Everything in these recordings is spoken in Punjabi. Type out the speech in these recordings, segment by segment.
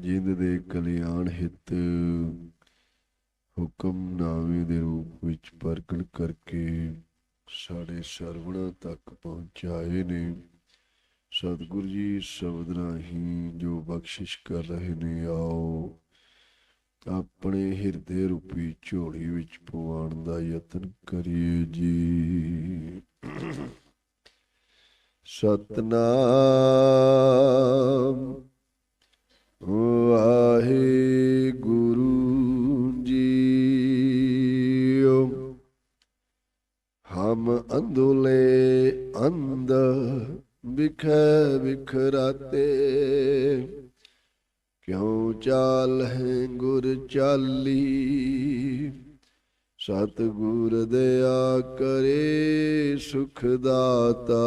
ਜਿੰਦ ਦੇ ਕਲਿਆਣ ਹਿਤ ਹੁਕਮ ਨਾਵੇਂ ਦੇ ਰੂਪ ਵਿੱਚ ਪ੍ਰਗਟ ਕਰਕੇ ਸਾਡੇ ਸਰਵਣਾ ਤੱਕ ਪਹੁੰਚਾਏ ਨੇ। ਸਤਿਗੁਰੂ ਜੀ, ਸ਼ਬਦ ਰਾਹੀਂ ਜੋ ਬਖਸ਼ਿਸ਼ ਕਰ ਰਹੇ ਨੇ, ਆਓ ਆਪਣੇ ਹਿਰਦੇ ਰੂਪੀ ਝੋਲੀ ਵਿੱਚ ਪਵਾਉਣ ਦਾ ਯਤਨ ਕਰੀਏ ਜੀ। ਸਤਨਾਮ ਅੰਦੁਲੇ ਅੰਧੁਲੇ ਅੰਧ ਬਿਖੈ ਬਿਖਰਾਤੇ ਕਿਉ ਚਾਲ ਹੈ ਗੁਰ ਚਾਲੀ? ਸਤਿਗੁਰ ਦਇਆ ਕਰੇ ਸੁਖ ਦਾਤਾ।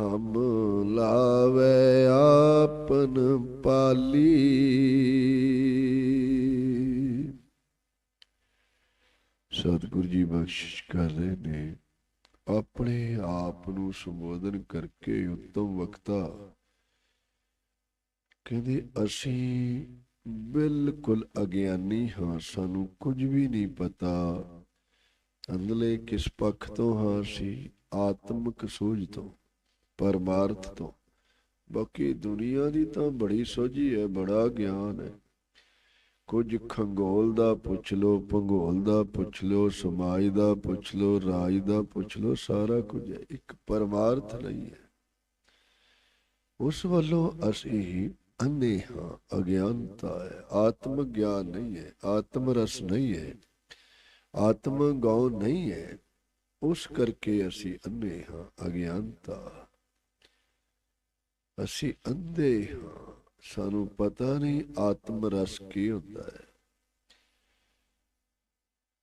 ਹਮ ਲਾਵੇ ਆਪਨ ਪਾਲੀ। ਸਤਿਗੁਰੂ ਜੀ ਬਖਸ਼ਿਸ਼ ਕਰ ਰਹੇ ਨੇ। ਆਪਣੇ ਆਪ ਨੂੰ ਸੰਬੋਧਨ ਕਰਕੇ ਉੱਤਮ ਵਕਤਾ ਕਹਿੰਦੇ, ਅਸੀਂ ਬਿਲਕੁਲ ਅਗਿਆਨੀ ਹਾਂ, ਸਾਨੂੰ ਕੁਝ ਵੀ ਨਹੀਂ ਪਤਾ। ਅੰਦਲੇ ਕਿਸ ਪੱਖ ਤੋਂ ਹਾਂ ਅਸੀਂ? ਆਤਮਿਕ ਸੋਝ ਤੋਂ, ਪਰਮਾਰਥ ਤੋਂ। ਬਾਕੀ ਦੁਨੀਆ ਦੀ ਤਾਂ ਬੜੀ ਸੋਝੀ ਹੈ, ਬੜਾ ਗਿਆਨ ਹੈ। ਕੁਝ ਖੰਗੋਲ ਦਾ ਪੁੱਛ ਲੋ ਭੰਗੋਲ ਦਾ ਪੁੱਛ ਲੋ ਸਮਾਜ ਦਾ ਪੁੱਛ ਲੋ ਰਾਜ ਦਾ ਪੁੱਛ ਲੋ ਸਾਰਾ ਕੁਝ ਹੈ ਇੱਕ ਪਰਮਾਰਥ ਨਹੀਂ ਹੈ। ਉਸ ਵੱਲੋਂ ਅਸੀਂ ਅੰਨੇ ਹਾਂ, ਅਗਿਆਨਤਾ ਹੈ, ਆਤਮ ਗਿਆਨ ਨਹੀਂ ਹੈ, ਆਤਮ ਰਸ ਨਹੀਂ ਹੈ, ਆਤਮ ਗਉ ਨਹੀਂ ਹੈ। ਉਸ ਕਰਕੇ ਅਸੀਂ ਅੰਨੇ ਹਾਂ, ਅਗਿਆਨਤਾ। ਅਸੀਂ ਅੰਧੇ ਹਾਂ ਸਾਨੂੰ ਪਤਾ ਨਹੀਂ ਆਤਮ ਰਸ ਕੀ ਹੁੰਦਾ ਹੈ।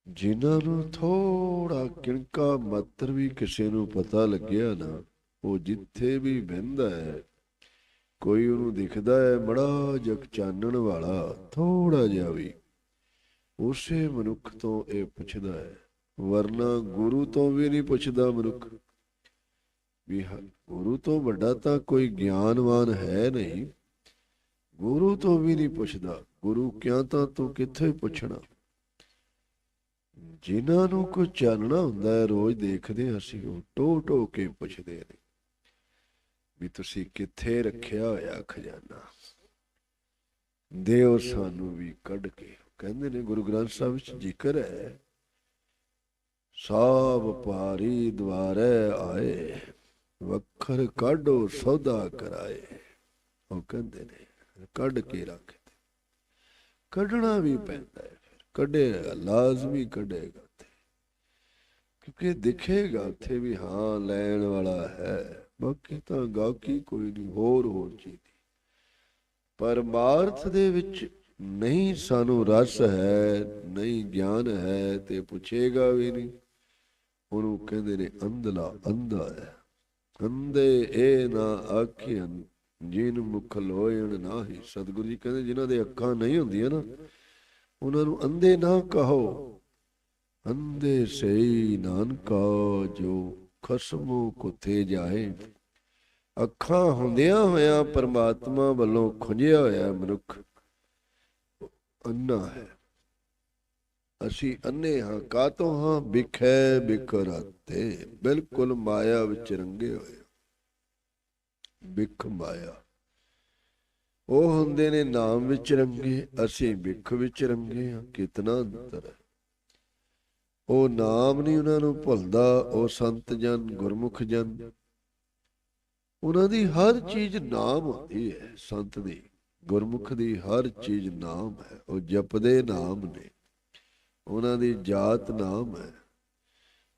ਜਿਨ੍ਹਾਂ ਨੂੰ ਥੋੜਾ ਕਿਣਕਾ ਮਾਤਰ ਵੀ ਕਿਸੇ ਨੂੰ ਪਤਾ ਲੱਗਿਆ ਨਾ, ਉਹ ਜਿੱਥੇ ਵੀ ਬਹਿੰਦਾ ਹੈ, ਕੋਈ ਉਹਨੂੰ ਦਿਖਦਾ ਹੈ ਬੜਾ ਜਗ ਚਾਨਣ ਵਾਲਾ ਥੋੜਾ ਜਿਹਾ ਵੀ। ਉਸੇ ਮਨੁੱਖ ਤੋਂ ਇਹ ਪੁੱਛਦਾ ਹੈ, ਵਰਨਾ ਗੁਰੂ ਤੋਂ ਵੀ ਨਹੀਂ ਪੁੱਛਦਾ ਮਨੁੱਖ। ਵੀ ਗੁਰੂ ਤੋਂ ਵੱਡਾ ਤਾਂ ਕੋਈ ਗਿਆਨਵਾਨ ਹੈ ਨਹੀਂ ਗੁਰੂ ਤੋਂ ਵੀ ਨਹੀਂ ਪੁੱਛਦਾ। ਗੁਰੂ ਕਿਆ ਤਾਂ ਤੂੰ ਕਿੱਥੇ ਪੁੱਛਣਾ? ਜਿਨ੍ਹਾਂ ਨੂੰ ਕੋਈ ਚਾਨਣਾ ਹੁੰਦਾ ਹੈ, ਰੋਜ਼ ਦੇਖਦੇ ਹਾਂ ਅਸੀਂ, ਉਹ ਟੋ ਟੋ ਕੇ ਪੁੱਛਦੇ ਨੇ ਵੀ ਤੁਸੀਂ ਕਿੱਥੇ ਰੱਖਿਆ ਹੋਇਆ ਖਜ਼ਾਨਾ? ਦਿਓ ਸਾਨੂੰ ਵੀ ਕੱਢ ਕੇ। ਕਹਿੰਦੇ ਨੇ ਗੁਰੂ ਗ੍ਰੰਥ ਸਾਹਿਬ ਵਿੱਚ ਜ਼ਿਕਰ ਹੈ, ਸਾਬ ਪਾਰੀ ਦਵਾਰੇ ਆਏ, ਵਖਰ ਕਾਢੋ ਸੌਦਾ ਕਰਾਏ। ਉਹ ਕਹਿੰਦੇ ਨੇ ਕੱਢ ਕੇ ਰੱਖ ਕੱਢਣਾ ਵੀ ਪੈਂਦਾ ਹੈ ਫਿਰ। ਕੱਢੇਗਾ, ਲਾਜ਼ਮੀ ਕੱਢੇਗਾ ਕਿਉਂਕਿ ਦਿਖੇਗਾ ਉੱਥੇ ਵੀ ਹਾਂ, ਲੈਣ ਵਾਲਾ ਹੈ। ਬਾਕੀ ਤਾਂ ਗਾਕੀ ਕੋਈ ਨਹੀਂ, ਹੋਰ ਹੋਰ ਚੀਜ਼ ਪਰਮਾਰਥ ਦੇ ਵਿੱਚ ਨਹੀਂ ਸਾਨੂੰ ਰਸ ਹੈ, ਨਹੀਂ ਗਿਆਨ ਹੈ ਤੇ ਪੁੱਛੇਗਾ ਵੀ ਨਹੀਂ। ਉਹਨੂੰ ਕਹਿੰਦੇ ਨੇ ਅੰਧਲਾ, ਅੰਧਾ ਹੈ। ਅੰਧੇ ਇਹ ਨਾ ਆਖਿਆਂ ਜਿਨ ਮੁਖ ਲੋਇਣ ਨਾਹੀ ਸਤਿਗੁਰੂ ਜੀ ਕਹਿੰਦੇ ਜਿਨ੍ਹਾਂ ਦੇ ਅੱਖਾਂ ਨਹੀਂ ਹੁੰਦੀਆਂ ਨਾ, ਉਹਨਾਂ ਨੂੰ ਅੰਧੇ ਨਾ ਕਹੋ। ਅੰਧੇ ਸਈ ਨਾਨਕਾ ਜੋ ਖਸਮੋ ਕੁਥੇ ਜਾਏ ਅੱਖਾਂ ਹੁੰਦਿਆਂ ਹੋਇਆਂ ਪਰਮਾਤਮਾ ਵੱਲੋਂ ਖੁੰਝਿਆ ਹੋਇਆ ਮਨੁੱਖ ਅੰਨਾ ਹੈ। ਅਸੀਂ ਅੰਨੇ ਹਾਂ, ਕਾਤੋਂ ਹਾਂ ਬਿਖੈ ਬਿਕਰਾਤੇ ਬਿਲਕੁਲ ਮਾਇਆ ਵਿੱਚ ਰੰਗੇ ਹੋਏ। ਬਿਖ ਮਾਇਆ। ਉਹ ਹੁੰਦੇ ਨੇ ਨਾਮ ਵਿੱਚ ਰੰਗੇ, ਅਸੀਂ ਬਿਖ ਵਿੱਚ ਰੰਗੇ ਹਾਂ, ਕਿਤਨਾ ਅੰਤਰ ਹੈ। ਉਹ ਨਾਮ ਨਹੀਂ ਉਹਨਾਂ ਨੂੰ ਭੁੱਲਦਾ, ਉਹ ਸੰਤ ਜਨ, ਗੁਰਮੁਖ ਜਨ। ਉਹਨਾਂ ਦੀ ਹਰ ਚੀਜ਼ ਨਾਮ ਹੁੰਦੀ ਹੈ, ਸੰਤ ਦੀ। ਗੁਰਮੁਖ ਦੀ ਹਰ ਚੀਜ਼ ਨਾਮ ਹੈ, ਉਹ ਜਪਦੇ ਨਾਮ ਨੇ। ਉਹਨਾਂ ਦੀ ਜਾਤ ਨਾਮ ਹੈ।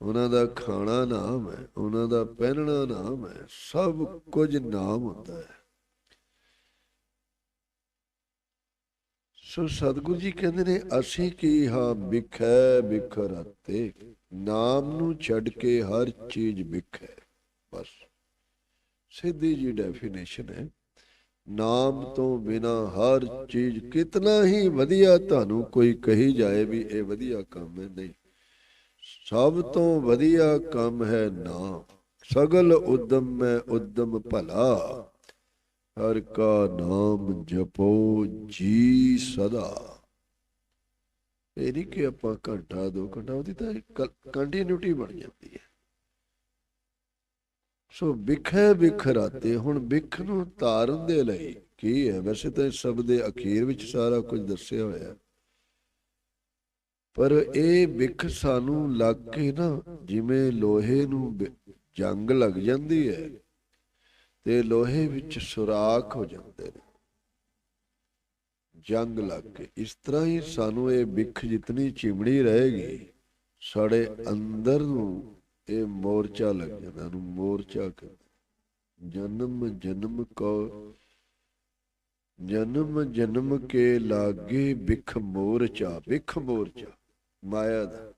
ਉਹਨਾਂ ਦਾ ਖਾਣਾ ਨਾਮ ਹੈ, ਉਹਨਾਂ ਦਾ ਪਹਿਨਣਾ ਨਾਮ ਹੈ, ਸਭ ਕੁਝ ਨਾਮ ਹੁੰਦਾ ਹੈ। ਸੋ ਸਤਿਗੁਰੂ ਜੀ ਕਹਿੰਦੇ ਨੇ, ਅਸੀਂ ਕੀ ਹਾਂ ਵਿਖੈ ਵਿਖਰਾਤੇ ਨਾਮ ਨੂੰ ਛੱਡ ਕੇ ਹਰ ਚੀਜ਼ ਵਿਖੈ। ਬਸ, ਸਿੱਧੀ ਜੀ ਡੈਫੀਨੇਸ਼ਨ ਹੈ, ਨਾਮ ਤੋਂ ਬਿਨਾ ਹਰ ਚੀਜ਼ ਕਿਤਨਾ ਹੀ ਵਧੀਆ ਤੁਹਾਨੂੰ ਕੋਈ ਕਹੀ ਜਾਏ ਵੀ ਇਹ ਵਧੀਆ ਕੰਮ ਹੈ, ਨਹੀਂ। ਸਭ ਤੋਂ ਵਧੀਆ ਕੰਮ ਹੈ ਨਾਮ ਸਗਲ ਉਦਮ ਮੈਂ ਉਦਮ ਭਲਾ। ਹਰ ਕਾ ਨਾਮ ਜਪੋ ਜੀ ਸਦਾ। ਇਹ ਨਹੀਂ ਕਿ ਆਪਾਂ ਘੰਟਾ, ਦੋ ਘੰਟਾ, ਉਹਦੀ ਤਾਂ ਕੰਟੀਨਿਊਟੀ ਬਣ ਜਾਂਦੀ ਹੈ। ਸੋ ਵਿਖੇ ਵਿਖਰਾਤੇ ਹੁਣ ਵਿਖ ਨੂੰ ਤਾਰਨ ਦੇ ਲਈ ਕੀ ਹੈ? ਵੈਸੇ ਤਾਂ ਇਸ ਸ਼ਬਦ ਦੇ ਅਖੀਰ ਵਿੱਚ ਸਾਰਾ ਕੁਝ ਦੱਸਿਆ ਹੋਇਆ ਪਰ ਇਹ ਵਿਖ ਸਾਨੂੰ ਲੱਗ ਕੇ ਨਾ ਜਿਵੇਂ ਲੋਹੇ ਨੂੰ ਜੰਗ ਲੱਗ ਜਾਂਦੀ ਹੈ ਤੇ ਲੋਹੇ ਵਿੱਚ ਸੁਰਾਖ ਹੋ ਜਾਂਦੇ ਨੇ। ਜੰਗ ਲੱਗ ਕੇ। ਇਸ ਤਰ੍ਹਾਂ ਹੀ ਸਾਨੂੰ ਇਹ ਵਿਖ ਜਿਤਨੀ ਚਿਮੜੀ ਰਹੇਗੀ, ਸਾਡੇ ਅੰਦਰ ਨੂੰ ਇਹ ਮੋਰਚਾ ਲੱਗ ਜਾਂਦਾ ਨੂੰ ਮੋਰਚਾ ਕਹਿੰਦੇ ਜਨਮ ਜਨਮ ਕੋ, ਜਨਮ ਜਨਮ ਕੇ ਲਾਗੇ ਵਿਖ ਮੋਰਚਾ ਵਿਖ ਮੋਰਚਾ। ਮਾਇਆ ਦਾ।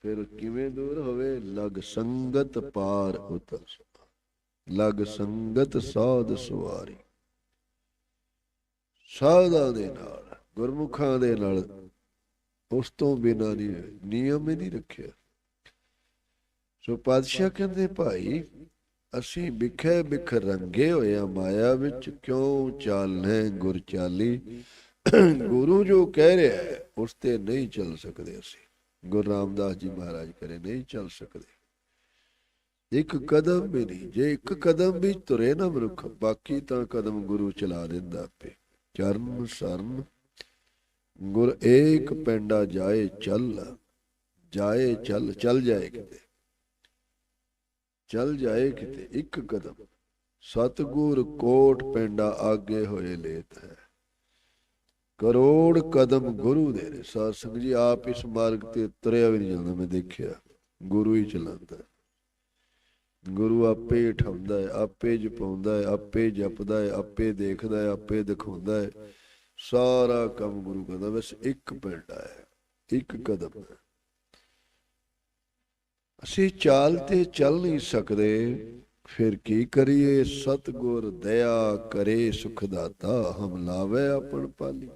ਫਿਰ ਕਿਵੇਂ ਦੂਰ ਹੋਵੇ? ਲਗ ਸੰਗਤ ਪਾਰ ਉਤਰ। ਲਗ ਸੰਗਤ ਸਾਧ ਸੁਵਾਰੀ। ਸਾਧਾਂ ਦੇ ਨਾਲ, ਗੁਰਮੁਖਾਂ ਦੇ ਨਾਲ, ਉਸ ਤੋਂ ਬਿਨਾਂ ਨਹੀਂ ਨਿਯਮ ਹੀ ਨਹੀਂ ਰੱਖਿਆ। ਸੋ ਪਾਤਸ਼ਾਹ ਕਹਿੰਦੇ, ਭਾਈ, ਅਸੀਂ ਵਿਖੇ ਵਿਖ ਰੰਗੇ ਹੋਏ ਆ ਮਾਇਆ ਵਿੱਚ ਕਿਉਂ ਚਾਲਨੇ ਗੁਰ ਚਾਲੀ ਗੁਰੂ ਜੋ ਕਹਿ ਰਿਹਾ ਹੈ, ਉਸ ਤੇ ਨਹੀਂ ਚੱਲ ਸਕਦੇ ਅਸੀਂ। ਗੁਰੂ ਰਾਮਦਾਸ ਜੀ ਮਹਾਰਾਜ ਕਰੇ, ਨਹੀਂ ਚੱਲ ਸਕਦੇ। ਇੱਕ ਕਦਮ ਵੀ ਨਹੀਂ, ਜੇ ਇੱਕ ਕਦਮ ਵੀ ਤੁਰੇ ਨਾ ਮਨੁੱਖ, ਬਾਕੀ ਤਾਂ ਕਦਮ ਗੁਰੂ ਚਲਾ ਦਿੰਦਾ ਆਪੇ। ਚਰਨ ਸਰਨ, ਗੁਰ ਏਕ ਪੈਂਡਾ ਜਾਏ ਚੱਲ ਜਾਏ ਚੱਲ ਚੱਲ ਜਾਏ ਕਿਤੇ। ਚੱਲ ਜਾਏ ਕਿਤੇ, ਇੱਕ ਕਦਮ। ਸਤਗੁਰ ਕੋਟ ਪੈਂਡਾ ਆਗੇ ਹੋਏ ਲੇਤ ਹੈ। ਕਰੋੜ ਕਦਮ ਗੁਰੂ ਦੇ ਨੇ। ਸਾਧ ਸੰਗਤ ਜੀ, ਆਪ ਇਸ ਮਾਰਗ ਤੇ ਤੁਰਿਆ ਵੀ ਨਹੀਂ ਜਾਂਦਾ, ਮੈਂ ਦੇਖਿਆ। ਗੁਰੂ ਹੀ ਚਲਾਉਂਦਾ ਗੁਰੂ ਆਪੇ ਹੀ ਹੈ, ਆਪੇ ਜਪਾਉਂਦਾ ਹੈ, ਆਪੇ ਜਪਦਾ ਹੈ, ਆਪੇ ਦੇਖਦਾ ਹੈ, ਆਪੇ ਦਿਖਾਉਂਦਾ ਹੈ। ਸਾਰਾ ਕੰਮ ਗੁਰੂ ਕਰਦਾ, ਬਸ ਇੱਕ ਪਿੰਡਾ ਹੈ, ਇੱਕ ਕਦਮ ਹੈ। ਅਸੀਂ ਚਾਲ ਤੇ ਚੱਲ ਨਹੀਂ ਸਕਦੇ, ਫਿਰ ਕੀ ਕਰੀਏ? ਸਤਗੁਰ, ਦਇਆ ਕਰੇ, ਸੁਖ ਦਾਤਾ, ਹਮ ਲਾਵੇ ਆਪਣ ਪਾਲੀ।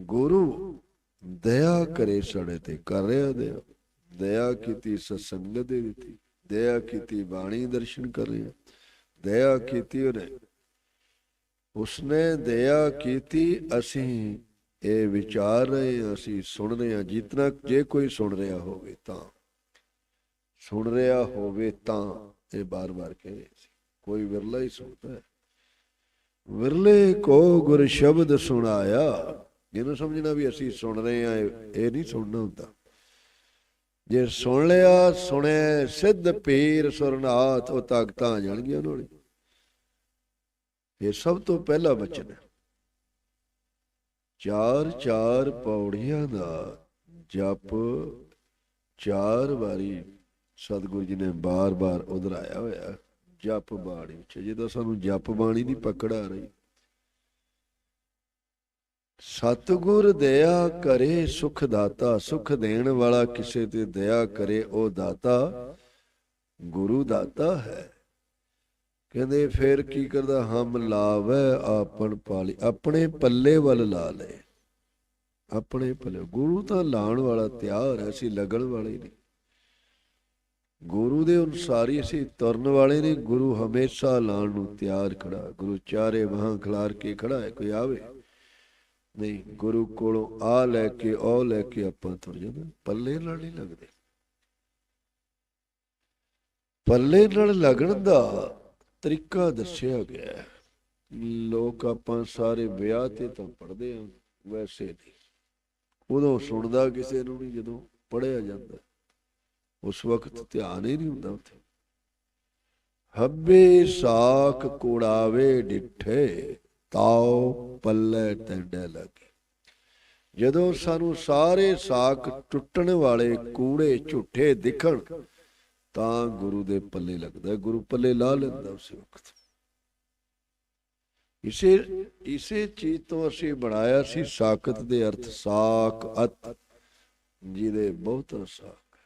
ਗੁਰੂ, ਦਇਆ ਕਰੇ ਸਾਡੇ ਤੇ, ਕਰ ਰਿਹਾ ਦਇਆ ਦਇਆ ਕੀਤੀ ਸਤਸੰਗਤ ਦੇ ਦਿੱਤੀ ਦਇਆ ਕੀਤੀ ਬਾਣੀ ਦਰਸ਼ਨ ਕਰ ਰਿਹਾ। ਦਇਆ ਕੀਤੀ ਉਹਨੇ। ਉਸਨੇ ਦਇਆ ਕੀਤੀ, ਅਸੀਂ ਇਹ ਵਿਚਾਰ ਰਹੇ ਅਸੀਂ ਸੁਣ ਰਹੇ ਹਾਂ। ਜਿਤਨਾ ਜੇ ਕੋਈ ਸੁਣ ਰਿਹਾ ਹੋਵੇ ਤਾਂ, ਸੁਣ ਰਿਹਾ ਹੋਵੇ ਤਾਂ ਇਹ ਬਾਰ-ਬਾਰ ਕਹਿ ਰਹੇ ਸੀ। ਕੋਈ ਵਿਰਲਾ ਹੀ ਸੁਣਦਾ ਹੈ। ਵਿਰਲੇ ਕੋ ਗੁਰ ਸ਼ਬਦ ਸੁਣਾਇਆ ਇਹਨੂੰ ਸਮਝਣਾ ਵੀ ਅਸੀਂ ਸੁਣ ਰਹੇ ਹਾਂ, ਇਹ ਇਹ ਨਹੀਂ ਸੁਣਨਾ ਹੁੰਦਾ। ਜੇ ਸੁਣ ਲਿਆ, ਸੁਣੇ, ਸਿੱਧ ਪੀਰ ਸੁਰਨਾਥ, ਉਹ ਤਾਕਤਾਂ ਆ ਜਾਣਗੀਆਂ ਉਹਨਾਂ ਨੂੰ। ਇਹ ਸਭ ਤੋਂ ਪਹਿਲਾ ਵਚਨ ਹੈ। ਚਾਰ ਚਾਰ ਪੌੜੀਆਂ ਦਾ ਜਪ ਚਾਰ ਵਾਰੀ ਸਤਿਗੁਰੂ ਜੀ ਨੇ ਬਾਰ-ਬਾਰ ਉਧਰਾਇਆ ਹੋਇਆ। ਜਪ ਬਾਣੀ ਵਿੱਚ। ਜਦੋਂ ਸਾਨੂੰ ਜਪ ਬਾਣੀ ਦੀ ਪਕੜ ਆ ਰਹੀ ਸਤਿਗੁਰ ਦਇਆ ਕਰੇ ਸੁਖ ਦਾਤਾ, ਸੁਖ ਦੇਣ ਵਾਲਾ ਕਿਸੇ ਤੇ ਦਇਆ ਕਰੇ ਉਹ ਦਾਤਾ, ਗੁਰੂ ਦਾਤਾ ਹੈ। ਕਹਿੰਦੇ ਫਿਰ ਕੀ ਕਰਦਾ? ਹਮ ਲਾਵੇ ਆਪਣ ਪਾਲੀ। ਆਪਣੇ ਪੱਲੇ ਵੱਲ ਲਾ ਲੈ। ਆਪਣੇ ਪੱਲੇ। ਗੁਰੂ ਤਾਂ ਲਾਣ ਵਾਲਾ ਤਿਆਰ ਹੈ, ਅਸੀਂ ਲੱਗਣ ਵਾਲੇ ਨਹੀਂ। ਗੁਰੂ ਦੇ ਅਨੁਸਾਰ ਹੀ ਅਸੀਂ ਤੁਰਨ ਵਾਲੇ ਨੇ ਗੁਰੂ ਹਮੇਸ਼ਾ ਲਾਣ ਨੂੰ ਤਿਆਰ ਖੜਾ। ਗੁਰੂ ਚਾਰੇ ਵਾਹਾਂ ਖਿਲਾਰ ਕੇ ਖੜਾ ਹੈ, ਕੋਈ ਆਵੇ। ਨਹੀਂ, ਗੁਰੂ ਕੋਲੋਂ ਆ ਲੈ ਕੇ, ਉਹ ਲੈ ਕੇ ਆਪਾਂ ਤੁਰ ਜਾਂਦੇ ਪੱਲੇ ਨਾਲ ਨਹੀਂ ਲੱਗਦੇ। ਪੱਲੇ ਨਾਲ ਲੱਗਣ ਦਾ ਤਰੀਕਾ ਦੱਸਿਆ ਗਿਆ ਹੈ। ਲੋਕ ਆਪਾਂ ਸਾਰੇ ਵਿਆਹ ਤੇ ਤਾਂ ਪੜਦੇ ਆ ਵੈਸੇ ਨਹੀਂ। ਉਦੋਂ ਸੁਣਦਾ ਕਿਸੇ ਨੂੰ ਨਹੀਂ, ਜਦੋਂ ਪੜਿਆ ਜਾਂਦਾ। ਉਸ ਵਕਤ ਧਿਆਨ ਹੀ ਨਹੀਂ ਹੁੰਦਾ ਉੱਥੇ। ਹੱਬੇ ਸਾਖ ਕੋੜਾਵੇ ਡਿੱਠੇ ਤਾਉ ਪੱਲੇ ਟੰਡੇ ਲੱਗੇ ਜਦੋਂ ਸਾਨੂੰ ਸਾਰੇ ਸਾਖ ਟੁੱਟਣ ਵਾਲੇ ਕੂੜੇ ਝੂਠੇ ਦਿਖਣ, ਤਾਂ ਗੁਰੂ ਦੇ ਪੱਲੇ ਲੱਗਦਾ ਗੁਰੂ ਪੱਲੇ ਲਾ ਲੈਂਦਾ ਉਸ ਵਕਤ। ਇਸੇ ਇਸੇ ਚੀਜ਼ ਤੋਂ ਅਸੀਂ ਬਣਾਇਆ ਸੀ ਸਾਖਤ ਦੇ ਅਰਥ ਸਾਖ ਅਤ, ਜਿਹਦੇ ਬਹੁਤ ਸਾਖ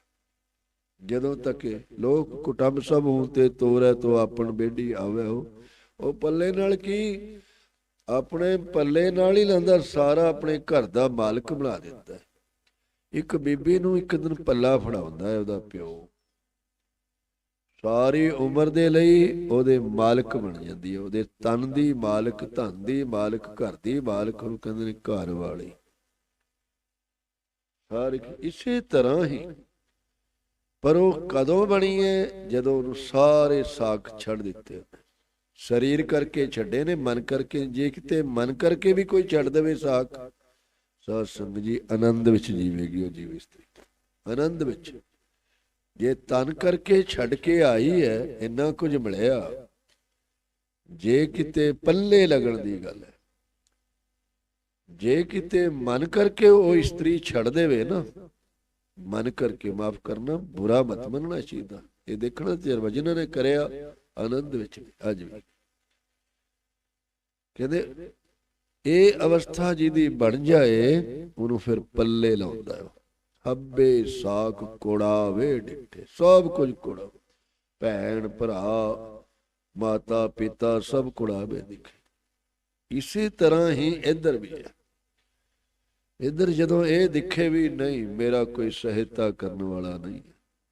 ਜਦੋਂ ਤੱਕ ਲੋਕ ਕੁਟੰਬ ਸਭ ਹੋਂ ਤੇ ਤੋਰੈ ਤੋ ਆਪਣ ਬੇਡੀ ਆਵੇ ਹੋ, ਉਹ ਪੱਲੇ ਨਾਲ ਕੀ ਆਪਣੇ ਪੱਲੇ ਨਾਲ ਹੀ ਲੈਂਦਾ, ਸਾਰਾ ਆਪਣੇ ਘਰ ਦਾ ਮਾਲਕ ਬਣਾ ਦਿੰਦਾ ਇੱਕ ਬੀਬੀ ਨੂੰ ਇੱਕ ਦਿਨ ਪੱਲਾ ਫੜਾਉਂਦਾ ਹੈ ਉਹਦਾ ਪਿਓ। ਸਾਰੀ ਉਮਰ ਦੇ ਲਈ ਉਹਦੇ ਮਾਲਕ ਬਣ ਜਾਂਦੀ ਹੈ। ਉਹਦੇ ਤਨ ਦੀ ਮਾਲਕ, ਧਨ ਦੀ ਮਾਲਕ, ਘਰ ਦੀ ਮਾਲਕ ਨੂੰ ਕਹਿੰਦੇ ਨੇ ਘਰ ਵਾਲੀ। ਸਾਰੀ ਇਸੇ ਤਰ੍ਹਾਂ ਹੀ। ਪਰ ਉਹ ਕਦੋਂ ਬਣੀ ਹੈ? ਜਦੋਂ ਉਹਨੂੰ ਸਾਰੇ ਸਾਖ ਛੱਡ ਦਿੱਤੇ। ਸਰੀਰ ਕਰਕੇ ਛੱਡੇ ਨੇ, ਮਨ ਕਰਕੇ। ਜੇ ਕਿਤੇ ਮਨ ਕਰਕੇ ਵੀ ਕੋਈ ਛੱਡ ਦੇਵੇ ਸਾਖ ਸਾਧ ਸੰਗਤ ਜੀ ਆਨੰਦ ਵਿੱਚ ਜੀਵੇਗੀ ਉਹ ਜੀਵ ਇਸਤਰੀ। ਆਨੰਦ ਵਿੱਚ। ਜੇ ਤਨ ਕਰਕੇ ਛੱਡ ਕੇ ਆਈ ਹੈ, ਇੰਨਾ ਕੁਝ ਮਿਲਿਆ। ਜੇ ਕਿਤੇ ਪੱਲੇ ਲੱਗਣ ਦੀ ਗੱਲ ਹੈ। ਜੇ ਕਿਤੇ ਮਨ ਕਰਕੇ ਉਹ ਇਸਤਰੀ ਛੱਡ ਦੇਵੇ ਨਾ, ਮਨ ਕਰਕੇ ਮਾਫ ਕਰਨਾ ਬੁਰਾ ਮਤ ਮੰਨਣਾ ਚਾਹੀਦਾ। ਇਹ ਦੇਖਣਾ ਤਜਰਬਾ ਜਿਨ੍ਹਾਂ ਨੇ ਕਰਿਆ ਆਨੰਦ ਵਿੱਚ ਅੱਜ ਵੀ। ਕਹਿੰਦੇ, ਇਹ ਅਵਸਥਾ ਜਿਹਦੀ ਬਣ ਜਾਏ, ਉਹਨੂੰ ਫਿਰ ਪੱਲੇ ਲਾਉਂਦਾ ਹੈ। ਹੱਬੇ ਸਾਖ ਕੋੜਾ ਡਿੱਠੇ, ਸਭ ਕੁਝ ਕੋੜਾ ਭੈਣ, ਭਰਾ, ਮਾਤਾ, ਪਿਤਾ, ਸਭ ਕੋੜਾਵੇ ਦਿਖੇ। ਇਸੇ ਤਰ੍ਹਾਂ ਹੀ ਇੱਧਰ ਵੀ ਹੈ। ਇੱਧਰ ਜਦੋਂ ਇਹ ਦਿਖੇ ਵੀ ਨਹੀਂ, ਮੇਰਾ ਕੋਈ ਸਹਾਇਤਾ ਕਰਨ ਵਾਲਾ ਨਹੀਂ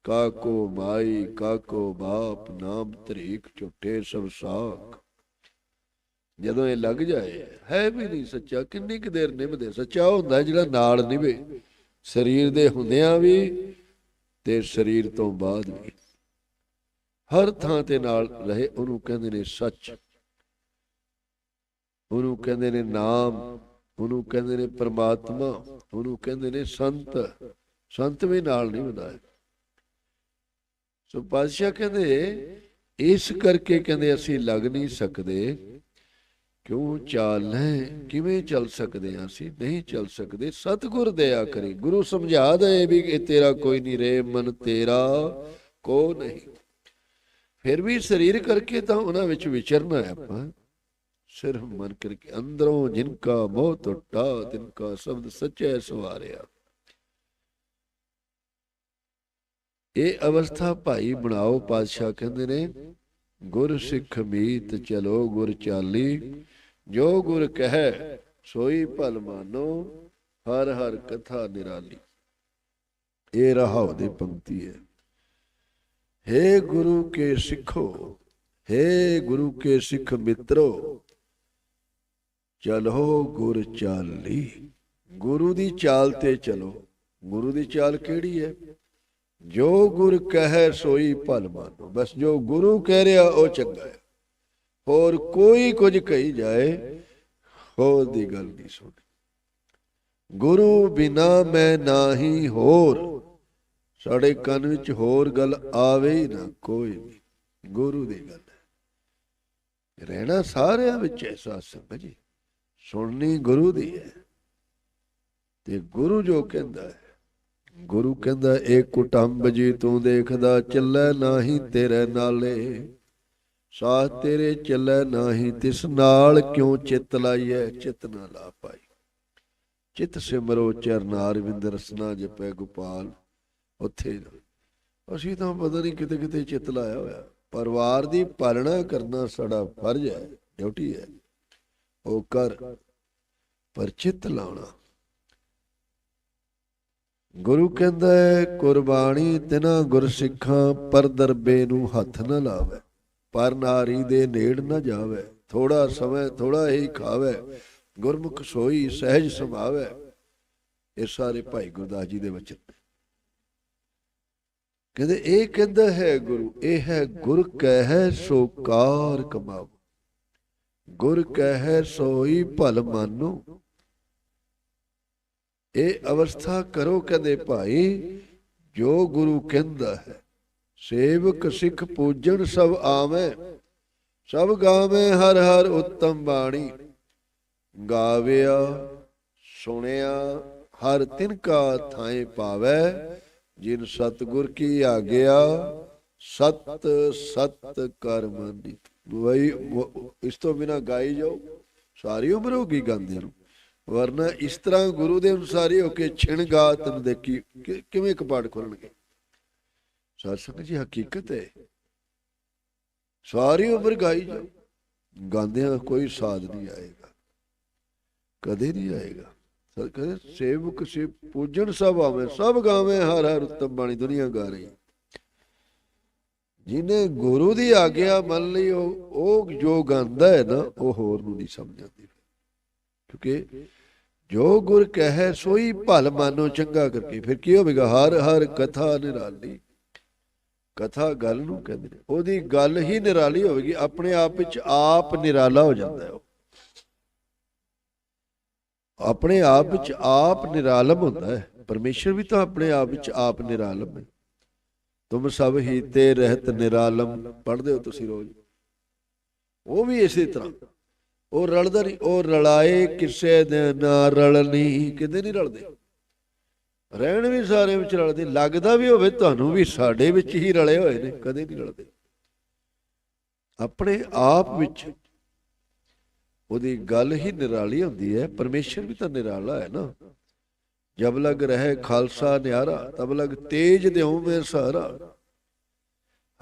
ਕਾਕੋ ਮਾਈ, ਕਾਕੋ ਬਾਪ ਨਾਮ ਤਰੀਕ ਝੁੱਟੇ ਸਭ ਸਾਖ। ਜਦੋਂ ਇਹ ਲੱਗ ਜਾਏ, ਹੈ ਵੀ ਨਹੀਂ ਸੱਚਾ, ਕਿੰਨੀ ਕੁ ਦੇਰ ਨਿਭਦੇ? ਸੱਚਾ ਹੁੰਦਾ ਜਿਹੜਾ ਨਾਲ ਨਿਭੇ। ਸਰੀਰ ਦੇ ਹੁੰਦਿਆਂ ਵੀ ਤੇ ਸਰੀਰ ਤੋਂ ਬਾਅਦ ਵੀ। ਹਰ ਥਾਂ ਤੇ ਨਾਲ ਰਹੇ, ਉਹਨੂੰ ਕਹਿੰਦੇ ਨੇ ਸੱਚ। ਉਹਨੂੰ ਕਹਿੰਦੇ ਨੇ ਨਾਮ। ਉਹਨੂੰ ਕਹਿੰਦੇ ਨੇ ਪ੍ਰਮਾਤਮਾ। ਉਹਨੂੰ ਕਹਿੰਦੇ ਨੇ ਸੰਤ। ਸੰਤ ਵੀ ਨਾਲ ਨਹੀਂ ਹੁੰਦਾ ਸੋ ਪਾਤਸ਼ਾਹ ਕਹਿੰਦੇ, ਇਸ ਕਰਕੇ ਕਹਿੰਦੇ ਅਸੀਂ ਲੱਗ ਨਹੀਂ ਸਕਦੇ। ਕਿਉਂ ਚਾਲੈ ਕਿਵੇਂ ਚੱਲ ਸਕਦੇ ਹਾਂ ਅਸੀਂ? ਨਹੀਂ ਚੱਲ ਸਕਦੇ। ਸਤਿਗੁਰ ਦਇਆ ਕਰੇ। ਗੁਰੂ ਸਮਝਾ ਦੇ ਵੀ ਇਹ ਤੇਰਾ ਕੋਈ ਨਹੀਂ ਰੇ, ਮਨ ਤੇਰਾ ਕੋ ਨਹੀਂ। ਫਿਰ ਵੀ ਸਰੀਰ ਕਰਕੇ ਤਾਂ ਉਹਨਾਂ ਵਿੱਚ ਵਿਚਰਨਾ ਹੈ ਆਪਾਂ। ਸਿਰਫ ਮਨ ਕਰਕੇ ਅੰਦਰੋਂ ਜਿਨਕਾ ਮੋਹ ਟੁੱਟਾ ਤਿਨ ਕਾ ਸ਼ਬਦ ਸੱਚੈ ਸਵਾਰਿਆ ਇਹ ਅਵਸਥਾ ਭਾਈ ਬਣਾਓ ਪਾਤਸ਼ਾਹ ਕਹਿੰਦੇ ਨੇ, ਗੁਰ ਸਿੱਖ ਮੀਤ ਚਲੋ ਗੁਰ ਚਾਲੀ, ਜੋ ਗੁਰ ਕਹੈ ਸੋਈ ਭਲ ਮਾਨੋ, ਹਰ ਹਰ ਕਥਾ ਨਿਰਾਲੀ। ਇਹ ਰਹਾਉ ਦੀ ਪੰਕਤੀ ਹੈ। हे ਗੁਰੂ ਕੇ ਸਿੱਖੋ हे ਗੁਰੂ ਕੇ ਸਿੱਖ ਮਿੱਤਰੋ, ਚਲੋ ਗੁਰ ਚਾਲੀ। ਗੁਰੂ ਦੀ ਚਾਲ ਤੇ ਚਲੋ। ਗੁਰੂ ਦੀ ਚਾਲ ਕਿਹੜੀ ਹੈ? ਜੋ ਗੁਰ ਕਹੈ ਸੋਈ ਭਲ ਮਾਨੋ। ਬਸ ਜੋ ਗੁਰੂ ਕਹਿ ਰਿਹਾ ਉਹ ਚੰਗਾ ਹੈ। ਹੋਰ ਕੋਈ ਕੁਝ ਕਹੀ ਜਾਏ, ਹੋਰ ਦੀ ਗੱਲ ਨਹੀਂ ਸੁਣੀ ਗੁਰੂ ਬਿਨਾ ਮੈਂ ਨਾਹੀ ਹੋਰ, ਸਾਡੇ ਕੰਨ ਵਿੱਚ ਹੋਰ ਗੱਲ ਆਵੇ ਹੀ ਨਾ ਕੋਈ ਵੀ। ਗੁਰੂ ਦੀ ਗੱਲ ਹੈ। ਰਹਿਣਾ ਸਾਰਿਆਂ ਵਿੱਚ ਐਸਾ ਸੰਗਤ ਸੁਣਨੀ ਗੁਰੂ ਦੀ ਹੈ। ਤੇ ਗੁਰੂ ਜੋ ਕਹਿੰਦਾ ਹੈ ਗੁਰੂ ਕਹਿੰਦਾ, ਇਹ ਕੁਟੰਬ ਜੀ ਤੂੰ ਦੇਖਦਾ, ਚੱਲੇ ਨਾਹੀ ਤੇਰੇ ਨਾਲੇ। ਸਾਥ ਤੇਰੇ ਚੱਲੇ ਨਾਹੀ, ਤਿਸ ਨਾਲ ਕਿਉਂ ਚਿੱਤ ਲਾਈਐ? ਚਿੱਤ ਨਾ ਲਾ ਪਾਈ। ਚਿੱਤ ਸਿਮਰੋ ਚਰਨਾਰ ਵਿੰਦ ਜਪੈ ਗੋਪਾਲ। ਉੱਥੇ ਅਸੀਂ ਤਾਂ ਪਤਾ ਨਹੀਂ ਕਿਤੇ ਕਿਤੇ ਚਿੱਤ ਲਾਇਆ ਹੋਇਆ। ਪਰਿਵਾਰ ਦੀ ਪਾਲਣਾ ਕਰਨਾ ਸਾਡਾ ਫਰਜ਼ ਹੈ, ਡਿਊਟੀ ਹੈ। ਉਹ ਕਰ, ਪਰ ਚਿੱਤ ਲਾਉਣਾ ਗੁਰੂ ਕਹਿੰਦਾ ਹੈ, ਕੁਰਬਾਨੀ ਤਿਨਾ ਗੁਰਸਿੱਖਾਂ, ਪਰ ਦਰਬੇ ਨੂੰ ਹੱਥ ਨਾ ਲਾਵੇ। ਪਰ ਨਾਰੀ ਦੇ ਨੇੜ ਨਾ ਜਾਵੇ। ਥੋੜਾ ਸਮਾਂ ਥੋੜਾ ਹੀ ਖਾਵੇ। ਗੁਰਮੁਖ ਸੋਈ ਸਹਿਜ ਸੁਭਾਵੇ। ਇਹ ਸਾਰੇ ਭਾਈ ਗੁਰਦਾਸ ਜੀ ਦੇ ਵਚਨ ਕਹਿੰਦੇ, ਇਹ ਕਹਿੰਦਾ ਹੈ ਗੁਰੂ, ਇਹ ਹੈ ਗੁਰ ਕਹਿ ਸੋ ਕਾਰ ਕਮਾਵ ਗੁਰ ਕਹਿ ਸੋਈ ਭਲ ਮਾਨੋ। ਇਹ ਅਵਸਥਾ ਕਰੋ ਕਹਿੰਦੇ ਭਾਈ, ਜੋ ਗੁਰੂ ਕਹਿੰਦਾ ਹੈ। ਸੇਵਕ ਸਿੱਖ ਪੂਜਣ ਸਭ ਆਵੇਂ, ਸਭ ਗਾਵੇਂ ਹਰ ਹਰ ਉੱਤਮ ਬਾਣੀ। ਗਾਵਿਆ, ਸੁਣਿਆ, ਹਰ ਤਿਨ ਕਾ ਥਾਏ ਪਾਵੇ, ਜਿਨ ਸਤਗੁਰ ਕੀ ਆਗਿਆ, ਸਤ ਸਤ ਕਰਮਨੀ ਵਈ ਇਸ ਤੋਂ ਬਿਨਾ ਗਾਈ ਜਾਓ, ਸਾਰੀ ਉਮਰ ਹੋ ਗਈ ਗਾਉਂਦੇ ਨੂੰ। ਵਰਨਾ ਇਸ ਤਰ੍ਹਾਂ ਗੁਰੂ ਦੇ ਅਨੁਸਾਰੀ ਹੋ ਕੇ ਛਿਣ ਗਾ ਤੈਨੂੰ ਦੇਖੀ। ਕਿਵੇਂ ਕਪਾੜ ਖੋਲਣਗੇ? ਸਾਧ ਜੀ, ਹਕੀਕਤ ਹੈ। ਸਾਰੀ ਉਮਰ ਗਾਈ ਜਾਓ। ਗਾਉਂਦਿਆਂ ਕੋਈ ਸਾਧ ਨਹੀਂ ਆਏਗਾ। ਕਦੇ ਨਹੀਂ ਆਏਗਾ। ਸਰ ਕਹਿੰਦੇ ਸੇਵਕ ਸੇ ਪੂਜਣ ਸਭ ਆਵੇ, ਸਭ ਗਾਵੇ, ਹਰ ਹਰ ਉੱਤਮ ਬਾਣੀ ਦੁਨੀਆ ਗਾ ਰਹੀ। ਜਿਹਨੇ ਗੁਰੂ ਦੀ ਆਗਿਆ ਮੰਨ ਲਈ, ਉਹ ਉਹ ਜੋ ਗਾਉਂਦਾ ਹੈ ਨਾ, ਉਹ ਹੋਰ ਨੂੰ ਨਹੀਂ ਸਮਝ ਆਉਂਦੀ। ਕਿਉਂਕਿ ਜੋ ਗੁਰ ਕਹੈ ਸੋਈ ਭਲ ਮਾਨੋ ਚੰਗਾ ਕਰਕੇ। ਫਿਰ ਕੀ ਹੋਵੇਗਾ? ਹਰ ਹਰ ਕਥਾ ਨਿਰਾਲੀ। ਕਥਾ ਗੱਲ ਨੂੰ ਕਹਿੰਦੇ ਨੇ। ਉਹਦੀ ਗੱਲ ਹੀ ਨਿਰਾਲੀ ਹੋਵੇਗੀ। ਆਪਣੇ ਆਪ ਵਿੱਚ ਆਪ ਨਿਰਾਲਾ ਹੋ ਜਾਂਦਾ ਹੈ ਆਪਣੇ ਆਪ ਵਿੱਚ ਆਪ ਨਿਰਾਲਮ ਹੁੰਦਾ ਹੈ। ਪਰਮੇਸ਼ਰ ਵੀ ਤਾਂ ਆਪਣੇ ਆਪ ਵਿੱਚ ਆਪ ਨਿਰਾਲਮ ਹੈ। ਤੁਮ ਸਭ ਹੀ ਤੇ ਰਹਿਤ ਨਿਰਾਲਮ। ਪੜ੍ਹਦੇ ਹੋ ਤੁਸੀਂ ਰੋਜ਼। ਉਹ ਵੀ ਇਸੇ ਤਰ੍ਹਾਂ। ਉਹ ਰਲਦਾ ਨਹੀਂ, ਉਹ ਰਲਾਏ ਕਿਸੇ ਦੇ ਨਾ ਰਲਣੀ ਕਿਤੇ ਨਹੀਂ ਰਲਦੇ। ਰਹਿਣ ਵੀ ਸਾਰੇ ਵਿੱਚ ਰਲਦੇ, ਲੱਗਦਾ ਵੀ ਹੋਵੇ ਤੁਹਾਨੂੰ ਵੀ ਸਾਡੇ ਵਿੱਚ ਹੀ ਰਲੇ ਹੋਏ ਨੇ, ਕਦੇ ਨਹੀਂ ਰਲਦੇ। ਆਪਣੇ ਆਪ ਵਿੱਚ ਉਹਦੀ ਗੱਲ ਹੀ ਨਿਰਾਲੀ ਹੁੰਦੀ ਹੈ, ਪਰਮੇਸ਼ਰ ਵੀ ਤਾਂ ਨਿਰਾਲਾ ਹੈ ਨਾ। ਜਬ ਲਗ ਰਹੇ ਖਾਲਸਾ ਨਿਆਰਾ ਤਬ ਲਗ ਤੇਜ ਦਿਉ ਮੇਰ ਸਹਾਰਾ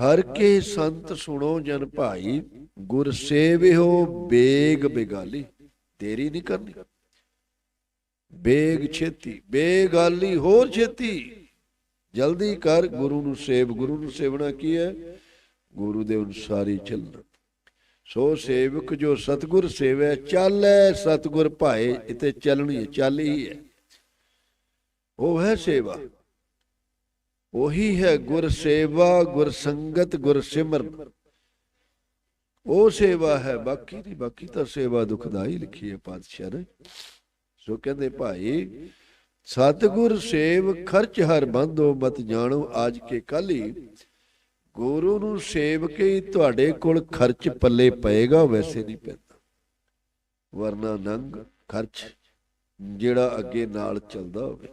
ਹਰ ਕੇ ਸੰਤ ਸੁਣੋ ਜਨ ਭਾਈ, ਗੁਰ ਸੇਵਿਓ ਬੇਗ ਬਿਗਾਲੀ ਦੇਰੀ ਨਹੀਂ ਕਰਨੀ। ਬੇਗ ਛੇਤੀ, ਬੇਗਾਲੀ ਹੋਰ ਛੇਤੀ। ਜਲਦੀ ਕਰ, ਗੁਰੂ ਨੂੰ ਸੇਵ, ਗੁਰੂ ਨੂੰ ਸੇਵਣਾ ਕੀ ਹੈ? ਗੁਰੂ ਦੇ ਅਨੁਸਾਰ ਹੀ ਚੱਲਣਾ। ਸੋ ਸੇਵਕ ਜੋ ਸਤਗੁਰ ਸੇਵੈ, ਚਾਲੈ ਸਤਗੁਰ ਭਾਏ, ਇਤੇ ਚੱਲਣੀ ਹੈ, ਚੱਲ ਹੀ ਹੈ। ਉਹ ਹੈ ਸੇਵਾ। ਉਹੀ ਹੈ ਗੁਰ ਸੇਵਾ, ਗੁਰ ਸੰਗਤ, ਗੁਰ ਸਿਮਰਨ। ਉਹ ਸੇਵਾ ਹੈ, ਬਾਕੀ ਦੀ ਬਾਕੀ ਤਾਂ ਸੇਵਾ ਦੁਖਦਾਈ ਲਿਖੀ ਹੈ ਪਾਤਸ਼ਾਹ ਨੇ। ਸੋ ਕਹਿੰਦੇ ਭਾਈ, ਸਤਗੁਰ ਸੇਵ ਖਰਚ ਹਰ ਬੰਦੋ ਮਤ ਜਾਣੋ, ਆਜ ਕੇ ਕੱਲ ਹੀ ਗੁਰੂ ਨੂੰ ਸੇਵ ਕੇ ਹੀ ਤੁਹਾਡੇ ਕੋਲ ਖਰਚ ਪੱਲੇ ਪਏਗਾ, ਵੈਸੇ ਨਹੀਂ ਪੈਂਦਾ। ਵਰਨਾ ਨੰਗ ਖਰਚ ਜਿਹੜਾ ਅੱਗੇ ਨਾਲ ਚੱਲਦਾ ਹੋਵੇ।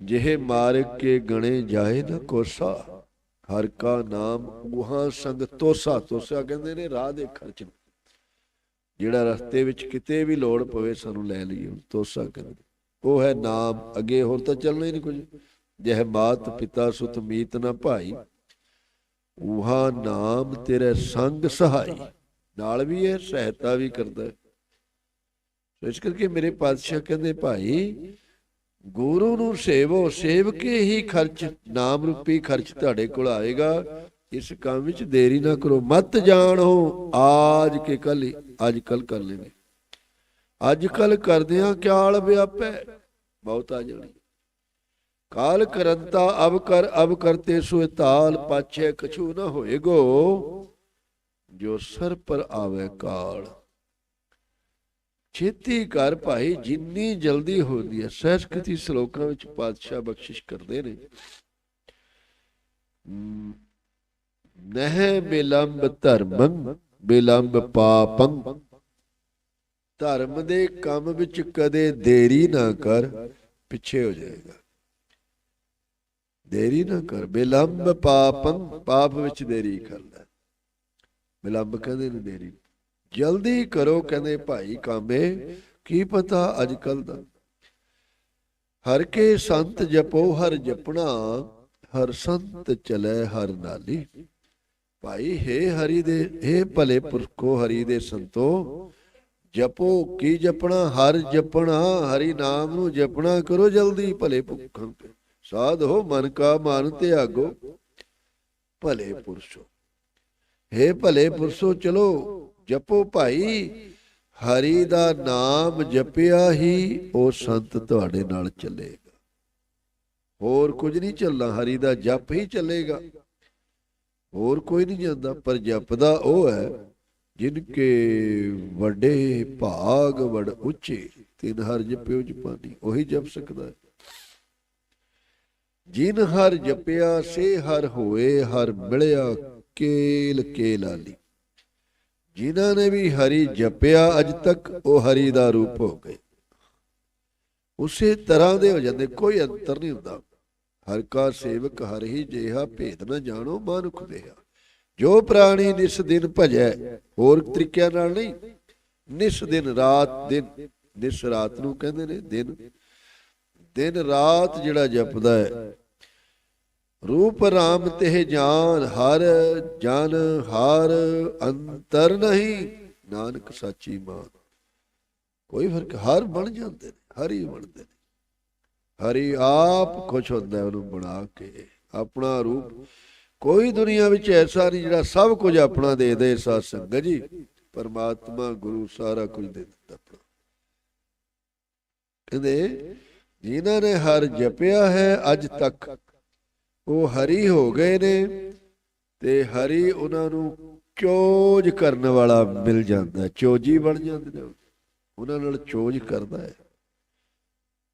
ਜਿਹੇ ਮਾਰ ਕੇ ਗਣੇ ਜਾਏ ਨਾ ਕੋਸਾ, ਹਰ ਕਾ ਨਾਮ ਉਹਾਂ ਸੰਗ ਤੋਸਾ। ਤੋਸਾ ਕਹਿੰਦੇ ਨੇ ਰਾਹ ਦੇ ਖਰਚ ਜਿਹੜਾ ਰਸਤੇ ਵਿੱਚ ਕਿਤੇ ਵੀ ਲੋੜ ਪਵੇ ਸਾਨੂੰ ਲੈ ਲਈਏ, ਤੋਸਾ ਕਹਿੰਦੇ। ਉਹ ਹੈ ਨਾਮ, ਅੱਗੇ ਹੋਰ ਤਾਂ ਚੱਲਣਾ ਹੀ ਨਹੀਂ ਕੁਝ। ਜਹ ਮਾਤ ਪਿਤਾ ਸੁਤ ਮੀਤ ਨਾ ਭਾਈ, ਉਹਾ ਨਾਮ ਤੇਰੇ ਸੰਗ ਸਹਾਈ। ਨਾਲ ਵੀ ਹੈ ਸਹਾਇਤਾ ਵੀ ਕਰਦਾ। ਸੋ ਇਸ ਕਰਕੇ ਮੇਰੇ ਪਾਤਸ਼ਾਹ ਕਹਿੰਦੇ, ਭਾਈ ਗੁਰੂ ਨੂੰ ਸੇਵੋ ਸੇਵ ਕੇ ਹੀ ਖਰਚ, ਨਾਮ ਰੂਪੀ ਖਰਚ ਤੁਹਾਡੇ ਕੋਲ ਆਏਗਾ। ਇਸ ਕੰਮ ਵਿੱਚ ਦੇਰੀ ਨਾ ਕਰੋ, ਮਤ ਜਾਣੋ, ਆਜ ਕੇ ਕੱਲ ਅੱਜ ਕੱਲ ਕਰ ਲੈਣੇ ਅੱਜ ਕੱਲ ਕਰਦਿਆਂ ਕਿਆਲ ਵਿਆਪੈ, ਬਹੁਤ ਆ ਜਾਣੀ। ਕਾਲ ਕਰੰਤਾ ਅਬ ਕਰ, ਅਬ ਕਰਤੇ ਸੋ ਤਾਲ ਪਾਛੇ ਕਛੂ ਨਾ ਹੋਏਗੋ, ਜੋ ਸਰ ਪਰ ਆਵੇ ਕਾਲ। ਛੇਤੀ ਕਰ ਭਾਈ ਜਿੰਨੀ ਜਲਦੀ ਹੁੰਦੀ ਹੈ ਸਹਿਸਕ੍ਰਿਤੀ ਸ਼ਲੋਕਾਂ ਵਿੱਚ ਪਾਤਸ਼ਾਹ ਬਖਸ਼ਿਸ਼ ਕਰਦੇ ਨੇ। ਨਹਿ ਬਿਲੰਬ ਧਰਮੰ, ਬਿਲੰਬ ਪਾਪੰ। ਧਰਮ ਦੇ ਕੰਮ ਵਿੱਚ ਕਦੇ ਦੇਰੀ ਨਾ ਕਰ, ਪਿੱਛੇ ਹੋ ਜਾਏਗਾ। ਦੇਰੀ ਨਾ ਕਰ, ਬਿਲੰਬ ਪਾਪੰ, ਪਾਪ ਵਿੱਚ ਦੇਰੀ ਕਰਦਾ। ਬਿਲੰਬ ਕਦੇ ਨੇ ਦੇਰੀ। ਜਲਦੀ ਕਰੋ, ਕਹਿੰਦੇ ਭਾਈ ਕਾਮੇ, ਕੀ ਪਤਾ ਅੱਜ ਕੱਲ ਦਾ। ਹਰ ਕੇ ਸੰਤ ਜਪੋ, ਹਰ ਜਪਣਾ, ਹਰ ਸੰਤ ਚਲੇ, ਹਰ ਨਾਲੀ। ਭਾਈ, ਹੈ ਹਰੀ ਦੇ, ਹੈ ਭਲੇ ਪੁਰਖੋ, ਹਰੀ ਦੇ ਸੰਤੋ, ਜਪੋ ਕੀ ਜਪਣਾ, ਹਰ ਜਪਣਾ, ਹਰੀ ਨਾਮ ਨੂੰ ਜਪਣਾ ਕਰੋ ਜਲਦੀ, ਭਲੇ ਪੁਰਖਾਂ ਤੇ। ਸਾਧ ਹੋ, ਮਨ ਕਾ ਮਨ ਤੇ ਆਗੋ ਭਲੇ ਪੁਰਸ਼ੋ। ਹੈ ਭਲੇ ਪੁਰਸ਼ੋ, ਚਲੋ ਜਪੋ ਭਾਈ। ਹਰੀ ਦਾ ਨਾਮ ਜਪਿਆ ਹੀ ਉਹ ਸੰਤ ਤੁਹਾਡੇ ਨਾਲ ਚੱਲੇਗਾ। ਹੋਰ ਕੁਝ ਨਹੀਂ ਚੱਲਣਾ, ਹਰੀ ਦਾ ਜਪ ਹੀ ਚੱਲੇਗਾ। ਹੋਰ ਕੋਈ ਨਹੀਂ ਜਾਂਦਾ, ਪਰ ਜਪਦਾ ਉਹ ਹੈ, ਜਿਨ ਕੇ ਵੱਡੇ ਭਾਗ ਵੜ ਉੱਚੇ, ਤਿਨ ਹਰ ਜਪਿਓ ਜਪਾਨੀ, ਉਹੀ ਜਪ ਸਕਦਾ ਹੈ। ਜਿਨ ਹਰ ਜਪਿਆ, ਸੇ ਹਰ ਹੋਏ, ਹਰ ਮਿਲਿਆ, ਕੇਲ ਕੇਲਾਲੀ ਜਿਨ੍ਹਾਂ ਨੇ ਵੀ ਹਰੀ ਜਪਿਆ, ਅਜ ਤੱਕ ਉਹ ਹਰੀ ਦਾ ਰੂਪ ਹੋ ਗਏ। ਉਸੇ ਤਰ੍ਹਾਂ ਦੇ ਹੋ ਜਾਂਦੇ, ਕੋਈ ਅੰਤਰ ਨਹੀਂ ਹੁੰਦਾ। ਹਰ ਕਾ ਸੇਵਕ ਹਰ ਹੀ ਜਿਹਾ ਭੇਦ ਨਾ ਜਾਣੋ, ਮਨੁੱਖ ਦੇਹਾ ਜੋ ਪ੍ਰਾਣੀ ਨਿਸ ਦਿਨ ਭਜੈ, ਹੋਰ ਤਰੀਕਿਆਂ ਨਾਲ ਨਹੀਂ। ਨਿਸ ਦਿਨ ਰਾਤ ਦਿਨ, ਨਿਸ ਰਾਤ ਨੂੰ ਕਹਿੰਦੇ ਨੇ ਦਿਨ। ਦਿਨ ਰਾਤ ਜਿਹੜਾ ਜਪਦਾ ਹੈ ਰੂਪ ਰਾਮ ਤੇ ਜਾਨ ਹਰ, ਜਨ ਹਰ, ਅੰਤਰ ਨਹੀਂ, ਨਾਨਕ ਸਾਚੀ ਮਾਨ। ਕੋਈ ਫ਼ਰਕ, ਹਰ ਬਣ ਜਾਂਦੇ ਨੇ, ਹਰੀ ਬਣਦੇ ਨੇ। ਹਰੀ ਆਪ ਖੁਸ਼ ਹੁੰਦਾ ਉਹਨੂੰ ਬਣਾ ਕੇ, ਆਪਣਾ ਰੂਪ। ਕੋਈ ਦੁਨੀਆ ਵਿੱਚ ਐਸਾ ਨਹੀਂ ਜਿਹੜਾ ਸਭ ਕੁਝ ਆਪਣਾ ਦੇ ਦੇ, ਸਾਧ ਸੰਗਤ ਜੀ। ਪਰਮਾਤਮਾ, ਗੁਰੂ ਸਾਰਾ ਕੁਝ ਦੇ ਦਿੱਤਾ ਆਪਣਾ। ਕਹਿੰਦੇ, ਜਿਨ੍ਹਾਂ ਨੇ ਹਰ ਜਪਿਆ ਹੈ, ਅੱਜ ਤੱਕ ਉਹ ਹਰੀ ਹੋ ਗਏ ਨੇ ਤੇ ਹਰੀ ਉਹਨਾਂ ਨੂੰ ਚੋਜ ਕਰਨ ਵਾਲਾ ਮਿਲ ਜਾਂਦਾ ਚੋਜੀ ਬਣ ਜਾਂਦੇ ਨੇ ਉਹਨਾਂ ਨਾਲ ਚੋਜ ਕਰਦਾ ਹੈ।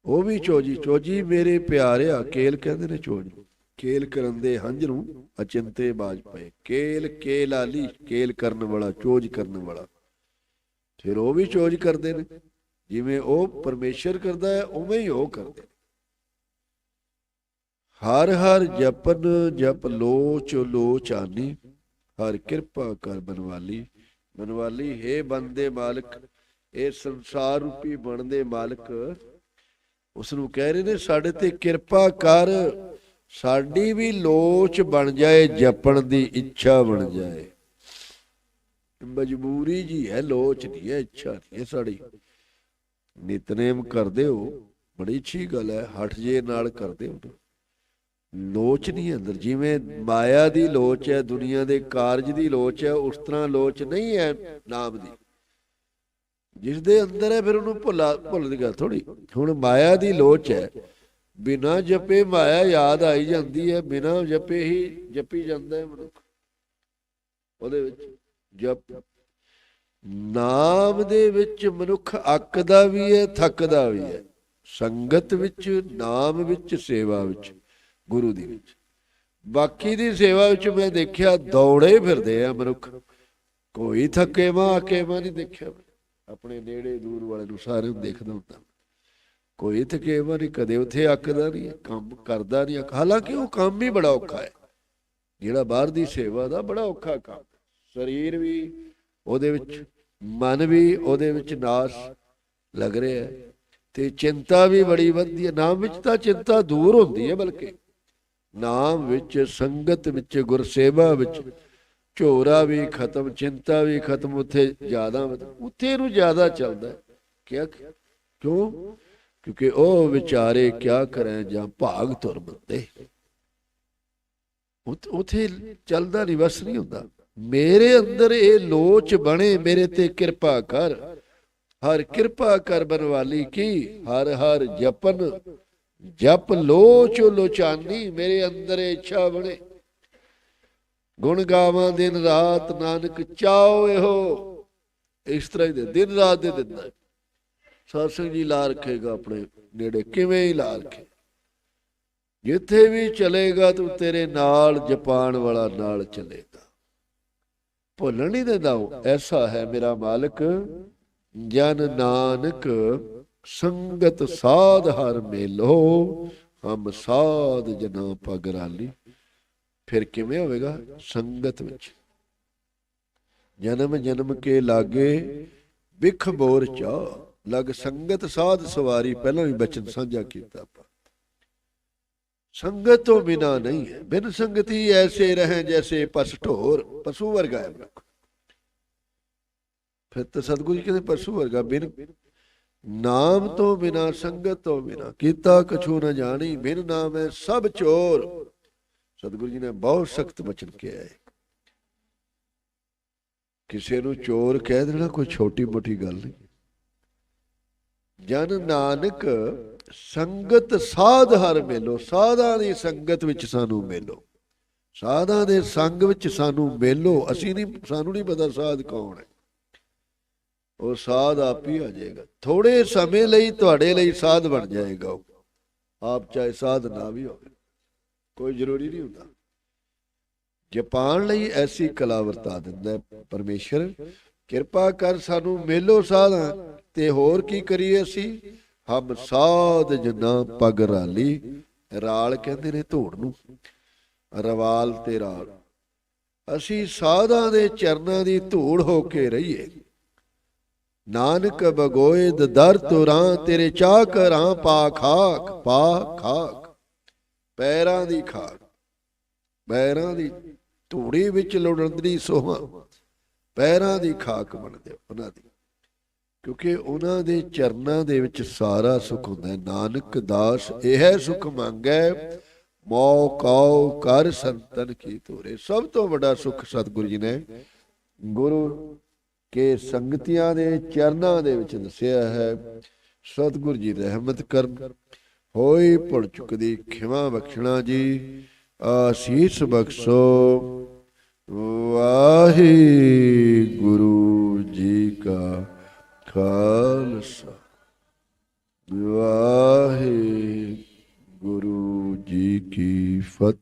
ਉਹ ਵੀ ਚੋਜੀ ਚੋਜੀ ਮੇਰੇ ਪਿਆਰਿਆ ਕੇਲ ਕਹਿੰਦੇ ਨੇ ਚੋਜ ਕੇਲ ਕਰਨ ਦੇ ਹੰਝ ਨੂੰ ਅਚਿੰਤੇ ਬਾਜ ਪਏ। ਕੇਲ ਕੇਲਾਲੀ ਕੇਲ ਕਰਨ ਵਾਲਾ, ਚੋਜ ਕਰਨ ਵਾਲਾ। ਫਿਰ ਉਹ ਵੀ ਚੋਜ ਕਰਦੇ ਨੇ। ਜਿਵੇਂ ਉਹ ਪਰਮੇਸ਼ਰ ਕਰਦਾ ਹੈ, ਉਵੇਂ ਹੀ ਉਹ ਕਰਦੇ ਨੇ। ਹਰ ਹਰ ਜਪਨ ਜਪ ਲੋਚ ਲੋਚਾਨੀ ਹਰ ਕਿਰਪਾ ਕਰ ਬਨਵਾਲੀ। ਬਨਵਾਲੀ, ਹੈ ਬੰਦੇ ਮਾਲਕ, ਇਹ ਸੰਸਾਰ ਰੂਪੀ ਬਣਦੇ ਮਾਲਕ ਉਸ ਨੂੰ ਕਹਿ ਰਹੇ ਨੇ, ਸਾਡੇ ਤੇ ਕਿਰਪਾ ਕਰ, ਸਾਡੀ ਵੀ ਲੋਚ ਬਣ ਜਾਏ, ਜਪਣ ਦੀ ਇੱਛਾ ਬਣ ਜਾਏ। ਮਜਬੂਰੀ ਜੀ ਹੈ, ਲੋਚ ਨਹੀਂ ਹੈ, ਇੱਛਾ ਨਹੀਂ ਹੈ ਸਾਡੀ। ਨਿਤਨੇਮ ਕਰਦੇ ਹੋ, ਬੜੀ ਅੱਛੀ ਗੱਲ ਹੈ ਹਟ ਜੇ ਨਾਲ ਕਰਦੇ ਹੋ। ਲੋਚ ਨਹੀਂ ਅੰਦਰ। ਜਿਵੇਂ ਮਾਇਆ ਦੀ ਲੋਚ ਹੈ, ਦੁਨੀਆ ਦੇ ਕਾਰਜ ਦੀ ਲੋਚ ਹੈ, ਉਸ ਤਰ੍ਹਾਂ ਲੋਚ ਨਹੀਂ ਹੈ ਨਾਮ ਦੀ। ਜਿਸ ਦੇ ਅੰਦਰ ਹੈ, ਫਿਰ ਉਹਨੂੰ ਭੁੱਲਾ ਭੁੱਲ ਦੀ ਗੱਲ ਥੋੜੀ ਹੁਣ ਮਾਇਆ ਦੀ ਲੋਚ ਹੈ, ਬਿਨਾ ਜਪੇ ਮਾਇਆ ਯਾਦ ਆਈ ਜਾਂਦੀ ਹੈ, ਬਿਨਾ ਜਪੇ ਹੀ ਜਪੀ ਜਾਂਦਾ ਹੈ ਮਨੁੱਖ। ਉਹਦੇ ਵਿੱਚ ਜਪ। ਨਾਮ ਦੇ ਵਿੱਚ ਮਨੁੱਖ ਅੱਕਦਾ ਵੀ ਹੈ, ਥੱਕਦਾ ਵੀ ਹੈ। ਸੰਗਤ ਵਿੱਚ, ਨਾਮ ਵਿੱਚ, ਸੇਵਾ ਵਿੱਚ। ਗੁਰੂ ਦੀ ਵਿੱਚ। ਬਾਕੀ ਦੀ ਸੇਵਾ ਵਿੱਚ ਮੈਂ ਦੇਖਿਆ ਦੌੜੇ ਫਿਰਦੇ ਆ ਮਨੁੱਖ। ਕੋਈ ਥੱਕੇ ਮਾਂ ਆਕੇ ਮਾਂ ਨਹੀਂ ਦੇਖਿਆ। ਆਪਣੇ ਨੇੜੇ ਦੂਰ ਵਾਲੇ ਨੂੰ ਸਾਰੇ ਨੂੰ ਦੇਖਦਾ ਹੁੰਦਾ। ਕੋਈ ਥਕੇ ਮਾਂ ਨਹੀਂ, ਕਦੇ ਉੱਥੇ ਅੱਕਦਾ ਨਹੀਂ, ਕੰਮ ਕਰਦਾ ਨਹੀਂ। ਹਾਲਾਂਕਿ ਉਹ ਕੰਮ ਹੀ ਬੜਾ ਔਖਾ ਹੈ। ਜਿਹੜਾ ਬਾਹਰ ਦੀ ਸੇਵਾ ਦਾ ਬੜਾ ਔਖਾ ਕੰਮ। ਸਰੀਰ ਵੀ ਉਹਦੇ ਵਿੱਚ, ਮਨ ਵੀ ਉਹਦੇ ਵਿੱਚ ਨਾਸ ਲੱਗ ਰਿਹਾ ਤੇ ਚਿੰਤਾ ਵੀ ਬੜੀ ਵੱਧਦੀ ਹੈ। ਨਾਮ ਵਿੱਚ ਤਾਂ ਚਿੰਤਾ ਦੂਰ ਹੁੰਦੀ ਹੈ ਬਲਕਿ ਨਾਮ ਵਿੱਚ, ਸੰਗਤ ਵਿੱਚ, ਗੁਰਸੇਵਾ ਵਿੱਚ। ਝੋਰਾ ਵੀ ਖਤਮ, ਚਿੰਤਾ ਵੀ ਖਤਮ, ਉੱਥੇ ਜ਼ਿਆਦਾ ਉੱਥੇ ਨੂੰ ਜ਼ਿਆਦਾ ਚੱਲਦਾ ਕਿਆ ਕਿਉਂ? ਕਿਉਂਕਿ ਉਹ ਵਿਚਾਰੇ ਕਿਆ ਕਰੇ ਜਾਂ ਭਾਗ ਤੁਰ ਬੰਦੇ। ਉਥੇ ਚੱਲਦਾ ਨਹੀਂ ਵਸ ਨਹੀਂ ਹੁੰਦਾ। ਮੇਰੇ ਅੰਦਰ ਇਹ ਲੋਚ ਬਣੇ, ਮੇਰੇ ਤੇ ਕਿਰਪਾ ਕਰ। ਹਰ ਕਿਰਪਾ ਕਰ ਬਨਵਾਲੀ ਕੀ, ਹਰ ਹਰ ਜਪਨ ਜਪ ਲੋਚ ਲੋਚਾਨੀ ਮੇਰੇ ਅੰਦਰ ਇੱਛਾ ਬਣੇ। ਗੁਣ ਗਾਵਾਂ ਦਿਨ ਰਾਤ ਨਾਨਕ ਚਾਓ ਇਹੋ। ਇਸ ਤਰ੍ਹਾਂ ਹੀ ਦਿਨ ਰਾਤ ਦੇ ਦਿੰਦਾ ਹੈ। ਜੀ ਲਾ ਰੱਖੇਗਾ ਆਪਣੇ ਨੇੜੇ। ਕਿਵੇਂ ਹੀ ਲਾ ਰੱਖੇ। ਜਿੱਥੇ ਵੀ ਚਲੇਗਾ ਤੂੰ ਤੇਰੇ ਨਾਲ ਜਪਾਨ ਵਾਲਾ ਨਾਲ ਚਲੇਗਾ। ਭੁੱਲਣ ਨਹੀਂ ਦਿੰਦਾ ਉਹ, ਐਸਾ ਹੈ ਮੇਰਾ ਮਾਲਕ। ਜਨ ਨਾਨਕ ਸੰਗਤ ਸਾਧ ਹਰ ਮੇਲੋ, ਹਮ ਸਾਧ ਜਨਾ ਪਗਰਾਲੀ ਫਿਰ ਕਿਵੇਂ ਹੋਵੇਗਾ? ਸੰਗਤ ਵਿੱਚ। ਜਨਮ ਜਨਮ ਕੇ ਲਾਗੇ ਬਿਖ ਬੋਰ ਚਾ। ਲਗ ਸੰਗਤ ਸਾਧ ਸਵਾਰੀ, ਪਹਿਲਾਂ ਵੀ ਬਚਨ ਸਾਂਝਾ ਕੀਤਾ ਆਪਾਂ। ਸੰਗਤ ਤੋਂ ਬਿਨਾ ਨਹੀਂ ਹੈ। ਬਿਨ ਸੰਗਤੀ ਐਸੇ ਰਹੇ ਜੈਸੇ ਪਸ ਢੋਰ। ਪਸ਼ੂ ਵਰਗਾ ਹੈ ਫਿਰ ਤਾਂ ਸਤਿਗੁਰੂ ਜੀ ਕਹਿੰਦੇ, ਪਸ਼ੂ ਵਰਗਾ ਬਿਨ ਨਾਮ ਤੋਂ ਬਿਨਾ, ਸੰਗਤ ਤੋਂ ਬਿਨਾ, ਕੀਤਾ ਕਛੂ ਨਾ ਜਾਣੀ, ਬਿਨ ਨਾਮ ਹੈ ਸਭ ਚੋਰ। ਸਤਿਗੁਰੂ ਜੀ ਨੇ ਬਹੁਤ ਸਖਤ ਬਚਨ ਕਿਹਾ ਹੈ। ਕਿਸੇ ਨੂੰ ਚੋਰ ਕਹਿ ਦੇਣਾ ਕੋਈ ਛੋਟੀ ਮੋਟੀ ਗੱਲ ਨਹੀਂ। ਜਨ ਨਾਨਕ, ਸੰਗਤ ਸਾਧ ਹਰ ਮੇਲੋ, ਸਾਧਾਂ ਦੀ ਸੰਗਤ ਵਿੱਚ ਸਾਨੂੰ ਮੇਲੋ। ਸਾਧਾਂ ਦੇ ਸੰਗ ਵਿੱਚ ਸਾਨੂੰ ਮੇਲੋ, ਅਸੀਂ ਨਹੀਂ, ਸਾਨੂੰ ਨਹੀਂ ਪਤਾ ਸਾਧ ਕੌਣ ਹੈ। ਉਹ ਸਾਧ ਆਪ ਹੀ ਆ ਜਾਏਗਾ। ਥੋੜੇ ਸਮੇਂ ਲਈ ਤੁਹਾਡੇ ਲਈ ਸਾਧ ਬਣ ਜਾਏਗਾ ਉਹ। ਆਪ ਚਾਹੇ ਸਾਧ ਨਾ ਵੀ ਹੋਵੇ। ਕੋਈ ਜ਼ਰੂਰੀ ਨਹੀਂ ਹੁੰਦਾ। ਜਪਾਨ ਲਈ ਐਸੀ ਕਲਾ ਵਰਤਾ ਦਿੰਦਾ ਹੈ ਪਰਮੇਸ਼ਰ, ਕਿਰਪਾ ਕਰ ਸਾਨੂੰ ਮੇਲੋ ਸਾਧਾਂ। ਤੇ ਹੋਰ ਕੀ ਕਰੀਏ ਅਸੀਂ? ਹਮ ਸਾਧ ਜਨਾ ਪਗ ਰਾਲੀ। ਰਾਲ ਕਹਿੰਦੇ ਨੇ ਧੂੜ ਨੂੰ। ਰਵਾਲ ਤੇ ਰਾਲ। ਅਸੀਂ ਸਾਧਾਂ ਦੇ ਚਰਨਾਂ ਦੀ ਧੂੜ ਹੋ ਕੇ ਰਹੀਏ। ਨਾਨਕ ਬਗੋਏ ਦਰ ਤੁਰਾਂ, ਤੇਰੇ ਚਾਹ ਕਰਾਂ ਪਾ ਖਾਕ ਪਾ ਖਾਕ ਪੈਰਾਂ ਦੀ ਖਾਕ, ਪੈਰਾਂ ਦੀ ਧੂੜੀ ਵਿੱਚ ਲੋੜੰਦਰੀ ਸੋਹਾਂ। ਪੈਰਾਂ ਦੀ ਖਾਕ ਬਣਦੇ ਉਹਨਾਂ ਦੀ, ਕਿਉਂਕਿ ਉਹਨਾਂ ਦੇ ਚਰਨਾਂ ਦੇ ਵਿੱਚ ਸਾਰਾ ਸੁਖ ਹੁੰਦਾ ਹੈ। ਨਾਨਕ ਦਾਸ, ਇਹ ਸੁਖ ਮੰਗੈ, ਮੌ ਕਉ ਕਰ ਸੰਤਨ ਕੀ ਤੋਰੇ ਸਭ ਤੋਂ ਵੱਡਾ ਸੁਖ ਸਤਿਗੁਰੂ ਜੀ ਨੇ, ਗੁਰੂ ਕੇ ਸੰਗਤੀਆਂ ਦੇ ਚਰਨਾਂ ਦੇ ਵਿੱਚ ਦੱਸਿਆ ਹੈ, ਸਤਿਗੁਰੂ ਜੀ ਰਹਿਮਤ ਕਰਨ। ਹੋਈ ਭੁੱਲ ਚੁੱਕਦੀ ਖਿਮਾ ਬਖਸ਼ਣਾ ਜੀ, ਆਸੀਸ ਬਖਸ਼ੋ। ਵਾਹਿਗੁਰੂ ਜੀ ਕਾ ਖਾਲਸਾ। ਵਾਹਿਗੁਰੂ ਜੀ ਕੀ ਫਤਿਹ।